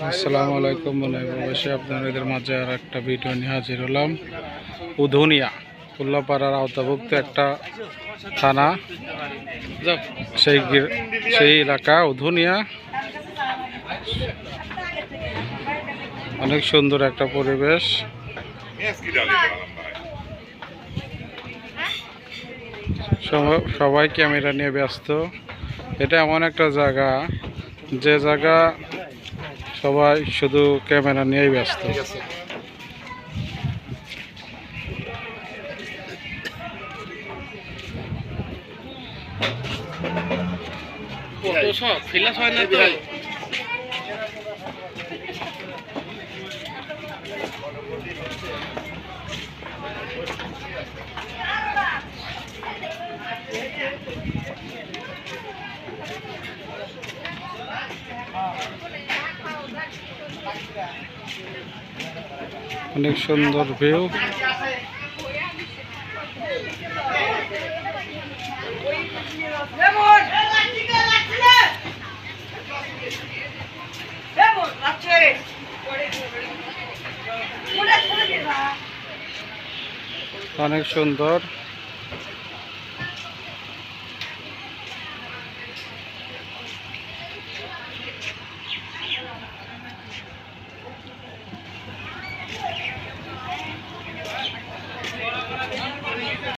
আসসালামু আলাইকুম মনে অবশ্যই আপনাদের মাঝে আর একটা ভিডিও নিয়ে হাজির হলাম। উধুনিয়া উল্লাপাড়ার আওতাভুক্ত একটা থানা। সেই সেই এলাকা, উধুনিয়া। অনেক সুন্দর একটা পরিবেশ। সব- সবাই ক্যামেরা নিয়ে ব্যস্ত। এটা এমন একটা জায়গা। যে জায়গা সবাই শুধু ক্যামেরা নিয়েই ব্যস্ত। অনেক সুন্দর ভিউ। অনেক সুন্দর।